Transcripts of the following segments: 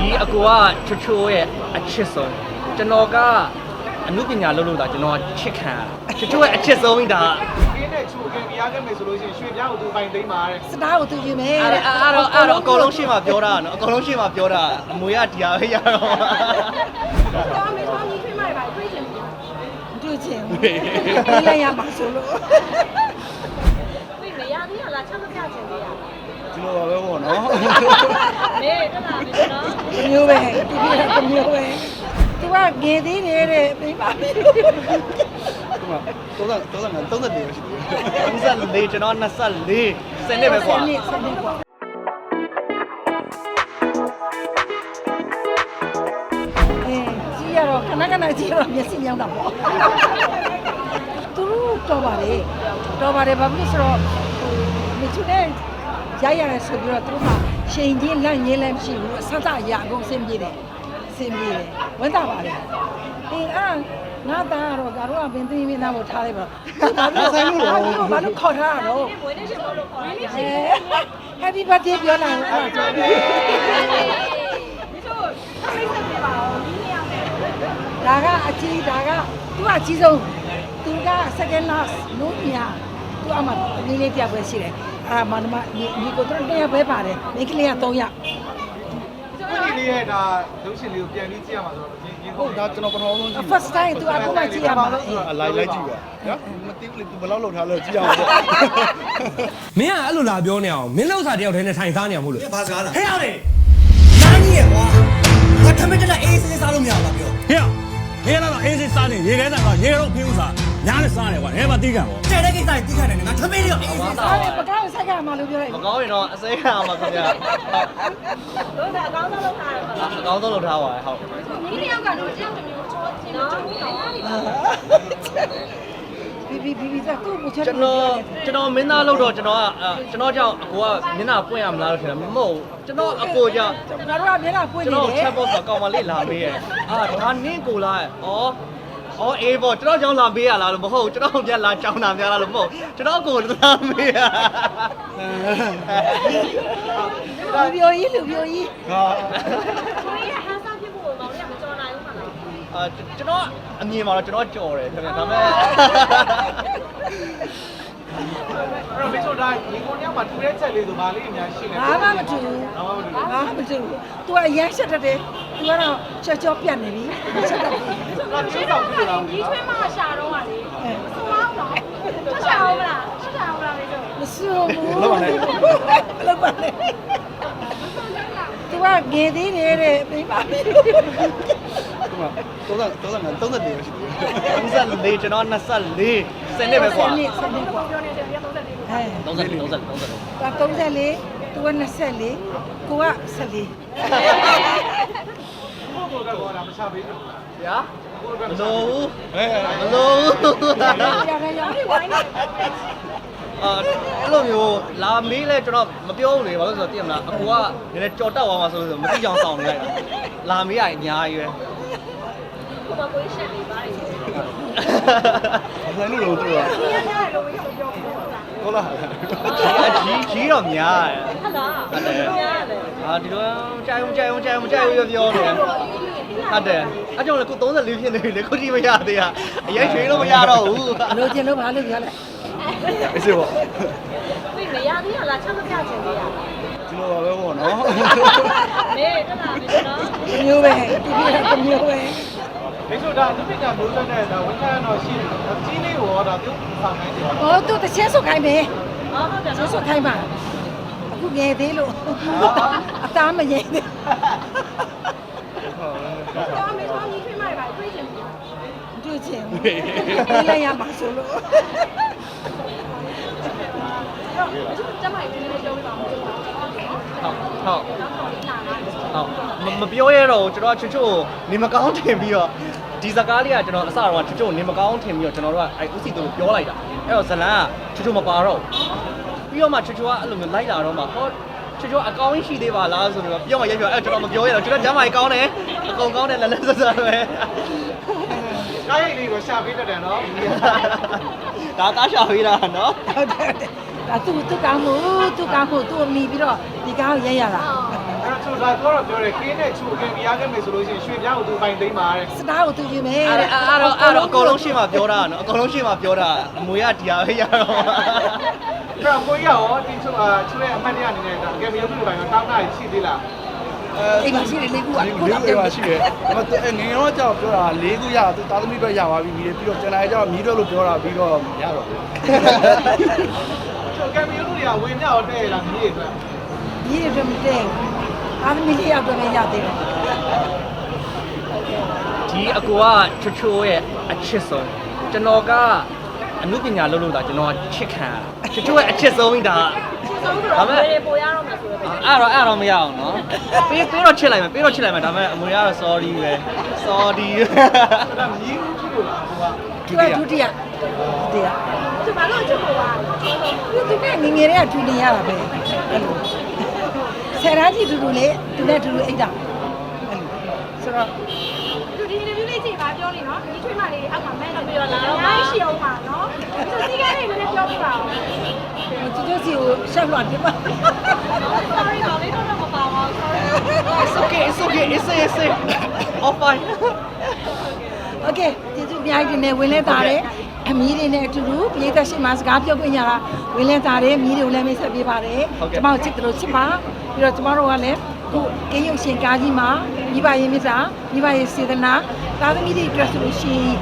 ဒီအကူကချွတ်ချိုးရဲ့အချစ်ဆုံးကျွန်တော်ကအမှုပညာလုပ်လို့တာကျွန်တော်ကချစ်ခံရတာချွတ်ချိုးရဲ့အချစ်ဆုံးဒါကင်းနဲ့ချိုကင်ပြရခဲ့မယ်ဆိုလို့ရှိရင်ရွှေပြားကိုသူပိုင်သိမ်းပါတဲ့စတားကိုသူယူမယ်အဲ့တဲ့ဒါအဲ့တော့အဲ့တော့အကုန်လုံးရှင်းမှာပြောတာနော်အကုန်လုံးရှင်းမှာပြောတာအမွေကဒီဟာပဲရတော့တော့မေတော်ကြီးခွေးမိုက်ပါခွေးချင်ဘူးတွေ့ချင်ဘူးပြေးလိုက်ရမှာဆိုလို့ခွေးမရသေးရလားချက်မပြချင်သေးရ ကျွန်တော်ပါပဲပေါ့နော်မေတက်လာပြီနော်ဒီမျိုးပဲဒီပြည့်ဒီမျိုးပဲသူကငယ်သေးတယ်တဲ့မိမမီဒီမှာ30 30 30တေရှိတယ်34ကျွန်တော်24စနေပဲကွာစနေစနေကွာအဲကြီးရတော့ခဏခဏကြီးရတော့မျက်စိမြောင်းတာပေါ့သူတို့တော်ပါလေတော်ပါတယ်ဘာဖြစ်လို့ဆိုတော့ဟိုမချူနဲ့ ရရရဆိုပြီးတော့သူတို့ကချိန်ချင်းလန့်ငင်းလည်းမရှိဘူးအဆတ်အရာအကုန်အဆင်ပြေတယ်အဆင်ပြေတယ်ဝန်တာပါတယ်အေးအာငါသားကတော့ကတော့ဘင်းသိင်းမင်းသားကိုထားလိုက်ပါဘာလို့ဆိုင်လို့ဘာလို့ခေါ်ထားတာတော့ဝေးနေချင်လို့လို့ခေါ်တယ်အဲ Happy birthday ပြောလာတယ်အဲ့ဒါကြောင့်ဒီဆိုမိတ်ဆက်ပြပါဦးဒီနေ့ရောက်တယ်ဒါကအကြီးဒါကသူကအကြီးဆုံးသူက second last လို့ပြသူအမှနည်းလေးပြပွဲရှိတယ် အာမနမဒီကိုတော့တရားပဲပါတယ်မိန်းကလေးက3ယောက်ဒီလေးရဲ့ဒါရုပ်ရှင်လေးကိုပြန်ပြီးကြည့်ရမှာဆိုတော့ရင်ရင်ဟုဟုတ်တ်ဒါကျွန်တော်ပထမဆုံးကြည့် first time သူအခုမှကြည့်ရမှာအေးအလိုက်လိုက်ကြည့်ပါနော်မသိဘူးလေ तू ဘယ်လောက်လောက်ထားလဲကြည့်အောင်ပေါ့မင်းကအဲ့လိုလာပြောနေအောင်မင်းလောက်စားတယောက်တည်းနဲ့ထိုင်စားနေအောင်မို့လို့ဘာစကားလားဟဲ့ရတယ်နားကြီးရကွာငါထမင်းတက်အေးစေးစားလို့မရဘူးလားပြောဟဲ့မင်းကတော့အေးစိစားနေရေခဲဆိုင်ကရေခဲတော့ပြင်း ဥစားညားနဲ့စားနေကွာငါမှတီးကန်ပေါ့တဲ့တဲ့ကိစ္စကြီးတိခတ်နေတယ်ငါထမင်းလေးတော့အေးစေးစားဒါနဲ့ပကားကိုစိုက်ကမှလို့ပြောလိုက်မကောင်းရင်တော့အစိမ်းရမှာခင်ဗျာလို့ဒါအကောင်းဆုံးလုပ်ထားတယ်ပါအကောင်းဆုံးလုပ်ထားပါတယ်ဟုတ်ဒီနေ့ရောက်ကတော့တယောက်တစ်မျိုးချောချင်တော့နော်ဘီဘီဘီဘီကသူ့ကိုချက်ကျွန်တော်ကျွန်တော်မင်းသားလို့တော့ကျွန်တော်ကအဲကျွန်တော်ကြောင့်အကိုကမျက်နှာပွင့်ရမလားလို့ထင်တယ်မဟုတ်ဘူးကျွန်တော်အကိုကြောင့်ငါတို့ကမျက်နှာပွင့်ကျွန်နေတော်တယ်ချက်ပေါ့ဆိုကောင်မလေးလာမေးရဲ့အာဒါနင်းကိုလာရဲ့ဩ ဩအေးပေါ့ကျွန်တော်ကြောင့်လာမေးရလားလို့မဟုတ်ဘူးကျွန်တော်ပြန်လာကြောင်းတာများလားလို့မဟုတ်ကျွန်တော်ကိုလာမေးရလူပြိုကြီးလူပြိုကြီးဟာခွေးရဲ့ဟန်ဆောင်ဖြစ်ဖို့မောင်လေးကမကြော်နိုင်ဘူးခါတော့အာကျွန်တော်အမြင်မှာတော့ကျွန်တော်ကြော်တယ်ခင်ဗျာဒါပေမဲ့ အဲ့တော့မင်းတို့ဒါရင်ကုန်ရောက်မှာတူတဲ့ချက်လေးဆိုဗာလေးအများရှိနေ ဘာမှမတူဘူး ဘာမှမတူ ဘာမှမတူဘူး तू အရမ်းချက်တတ်တယ် तू ကတော့ချက်ချောပြတ်နေပြီချက်တတ်ပြီ ဘူး။ရှင်းတော့ပြတာ ဒီချွေးမရှာတော့ပါလေဆိုအောင်တော့ချက်ရှာအောင်မလားချက်ရှာအောင်မလားမေတို့ မစိုးဘူးလောက်ပါနဲ့လောက်ပါနဲ့ तू ကငယ်သေးတယ်တဲ့မိမမီ ဒီမှာ30 30 30တေရှိတယ် 34ကျွန်တော်24 စနေပဲကွာစနေစနေကွာပြောနေတယ်ပြ34ခုဟဲ့30 30 30သူက34 तू က24ကိုက14ကိုကိုကတော့ဒါမချပေးဘူးဗျာမလို့ဟဲ့မလို့ရရရဝိုင်းနေအာအဲ့လိုမျိုးလာမေးလဲကျွန်တော်မပြောဘူးလေဘာလို့လဲဆိုတော့သိရမလားအကူကနည်းနည်းကြော်တက်သွားမှာဆိုလို့မသိကြအောင်စောင့်နေလိုက်တာလာမေးရရင်အများကြီးပဲကိုမကိုရှက်နေပါလေ ဆိုင်လို့လို့သူကဒီရရတယ်လို့မပြောဘူးဟုတ်လားဟုတ်လားကြီးကြီးတော့များတယ်ဟုတ်လားဟုတ်တယ်ရတယ်အာဒီတော့ကြိုင်အောင်ကြိုင်အောင်ကြိုင်အောင်ကြိုင်အောင်ပြောနေတယ်ဟုတ်တယ်အဲ့ကြောင့်လေကို34ဖြစ်နေပြီလေကိုကြီးမရသေးတာအရင်ရွှေလို့မရတော့ဘူးလိုချင်လို့ဘာလို့ပြောလဲအေးစေပေါ့ဝိမရသေးရလားချက်မပြချင်သေးရကျွန်တော်ပါပဲပေါ့နော် မေတက်လာပြီနော်ဒီမျိုးပဲဒီပြည့်ဒီမျိုးပဲ မင်းတို့ဒါသူပညာမျိုးဆက်တဲ့ဒါဝန်ခံတော့ရှိတယ်။ကြီးလေးကိုတော့ပြုဆောင်နိုင်တယ်ဟောသူတစ်ချက်ဆုတ်ခိုင်းမယ်အော်ဟုတ်တယ်ဆွနော်ဆုတ်ခိုင်းပါအခုငယ်သေးလို့အသားမငယ်သေးတော့မေတော်ကြီးခွေးမိုက်ပါခွေးချင်ဘူးတွေ့ချင်ဘူးပြေးလိုက်ရမှာဆိုလို့ကျမကြီးနည်းနည်းပြောပြပါဦးဟုတ်ဟုတ် ဟုတ်နောက်တော့လာလာဟုတ်မပြောရတော့ကျွန်တော်ချွတ်ချွတ်နေမကောင်းထင်ပြီးတော့ဒီစကားလေးကကျွန်တော်အစတော့ချွတ်ချွတ်နေမကောင်းထင်ပြီးတော့ကျွန်တော်တို့ကအဲဥစီတို့ပြောလိုက်တာအဲ့တော့ဇလန်ကချွတ်ချွတ်မပါတော့ပြီးတော့မှချွတ်ချွတ်ကအဲ့လိုမျိုးလိုက်လာတော့မှဟောချွတ်ချွတ်အကောင်းရှိသေးပါလားဆိုတော့ပြောမှရက်ပြောအဲ့ကျွန်တော်မပြောရတော့ကျွန်တော်ကျမ်းမာကြီးကောင်းတယ်အကုန်ကောင်းတယ်လက်လက်ဆက်ဆက်ပဲ။ကားရိတ်လေးကိုရှာပေးတတ်တယ်နော်။ဒါကားရှာပေးတာနော်ဟုတ်တယ်ဒါသူသူကောင်းမှုသူကောင်းမှုသူ့အမိပြီးတော့ဒီကောင်းရက်ရတာ အဲ့အဲ့တော့ဒါတော့ပြောတယ်ခင်းနဲ့ချူကင်ပြရခဲ့မယ်ဆိုလို့ရှိရင်ရွှေပြောင်းကိုသူပိုင်သိမ်းပါတဲ့စတားကိုသူယူမယ်အဲ့ဒါအဲ့တော့အဲ့တော့အကုန်လုံးရှေ့မှာပြောတာနော်အကုန်လုံးရှေ့မှာပြောတာအမွေကဒီဟာပဲရတော့အဲ့တော့ကိုကြီးရောဒီချူအာချူရဲ့အမှတ်တရအနေနဲ့ဒါကင်မရုပ်သူပိုင်တော့တောင်းတာရှိသေးလားအိမ်မှာရှိတယ်လေးခုကလေးခုလေးပါရှိတယ်ဒါပေမဲ့ငငယ်တော့ကြောက်ပြောတာ၄ခုရသူသားသမီးပဲရပါပြီပြီးတော့ကျွန်တော်ကြောက်မြည်တော့လို့ပြောတာပြီးတော့မရတော့ဘူးချူကင်မရုပ်သူတွေကဝင်မြောက်တဲ့လားမြေအတွက်ညီရတဲ့မတဲ့ အားမီလေးရောက်တော့ရသေးတယ်ဒီအကူကချွတ်ချိုးရဲ့အချစ်ဆုံးကျွန်တော်ကအမှုပညာလုပ်လို့တာကျွန်တော်ကချစ်ခံရတာချွတ်ချိုးရဲ့အချစ်ဆုံးကြီးဒါဆုံးဆိုတော့ဘယ်ပိုရတော့မှာဆိုတော့အဲ့တော့အဲ့တော့မရအောင်နော်ပေးပေးတော့ချစ်လိုက်မယ်ပေးတော့ချစ်လိုက်မယ်ဒါပေမဲ့အမွေကတော့ sorry ပဲ sorry ဒါမြည်ဦးဖြစ်လို့လားကိုကသူကဒုတိယဒုတိယဒီမှာတော့ချုပ်ပေါ်ပါသူသူနဲ့ငငယ်တွေကထူနေရတာပဲအဲ့လို ဆယ်တန်းကြီးတူတူလေးသူနဲ့တူတူအိတ်တာအဲ့လိုဆိုတော့သူဒီ interview လေးချိန်ပါပြောနေနော်ဒီချွေးမလေးအောက်မှာမန်းနေပြောလာတော့မရှိအောင်ပါနော်သူစီကလေးလည်းပြောပြပါဦး ကျွန်တော်စီကိုရှက်လာပြပါ sorry တော့လေးတော့မပါပါဘူး sorry It's okay it's okay it's safe it's safe all fine Okay ကျေးဇူးအများကြီးတင်နေဝင်လဲတာတယ်အမီးတွေနဲ့အတူတူပြေးသက်ရှိမှစကားပြောခွင့်ရတာဝင်လဲတာတယ်အမီးတွေကိုလည်းမိတ်ဆက်ပေးပါတယ်ကျွန်မတို့ချစ်တယ်လို့ချစ်ပါ ပြီးတော့ကျမတို့ကလည်းခုကင်းရုပ်ရှင်ကားကြီးမှာမိဘရင်မြစ်စာမိဘရင်စေတနာသားသမီးတွေအတွက်ဆိုလို့ရှိရင်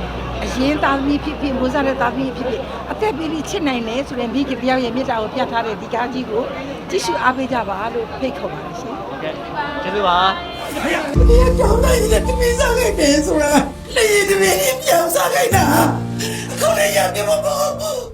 အရင်သားသမီးဖြစ်ဖြစ်ဝန်စားတဲ့သားသမီးဖြစ်ဖြစ်အသက်ပေးပြီးချစ်နိုင်တယ်ဆိုတဲ့မိခင်တယောက်ရဲ့မြစ်တာကိုပြထားတဲ့ဒီကားကြီးကိုကြည့်ရှုအားပေးကြပါလို့ဖိတ်ခေါ်ပါတယ်ရှင်ဟုတ်ကဲ့ကျေးဇူးပါဒီကြောင်တိုင်းလက်ပြေးစားခဲ့တယ်ဆိုတာလေဒီမင်းပြောင်းစားခဲ့တာခေါင်းရရပြမပေါ်